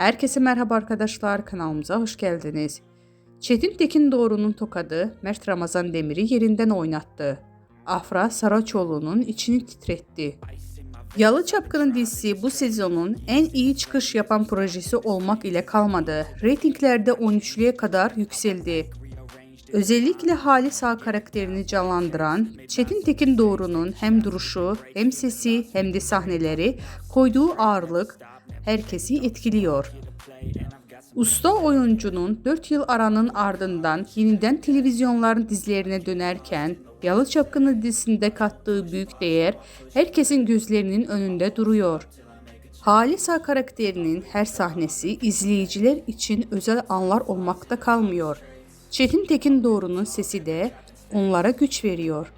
Herkese merhaba arkadaşlar, kanalımıza hoş geldiniz. Çetin Tekin Doğru'nun tokadı Mert Ramazan Demir'i yerinden oynattı. Afra Saraçoğlu'nun içini titretti. Yalı Çapkını dizisi bu sezonun en iyi çıkış yapan projesi olmak ile kalmadı. Ratinglerde 13'lüye kadar yükseldi. Özellikle Halis Ağa karakterini canlandıran Çetin Tekin Doğru'nun hem duruşu hem sesi hem de sahneleri koyduğu ağırlık herkesi etkiliyor. Usta oyuncunun 4 yıl aranın ardından yeniden televizyonların dizilerine dönerken Yalı Çapkını dizisinde kattığı büyük değer herkesin gözlerinin önünde duruyor. Halis Ağa karakterinin her sahnesi izleyiciler için özel anlar olmakta kalmıyor. Çetin Tekin Doğru'nun sesi de onlara güç veriyor.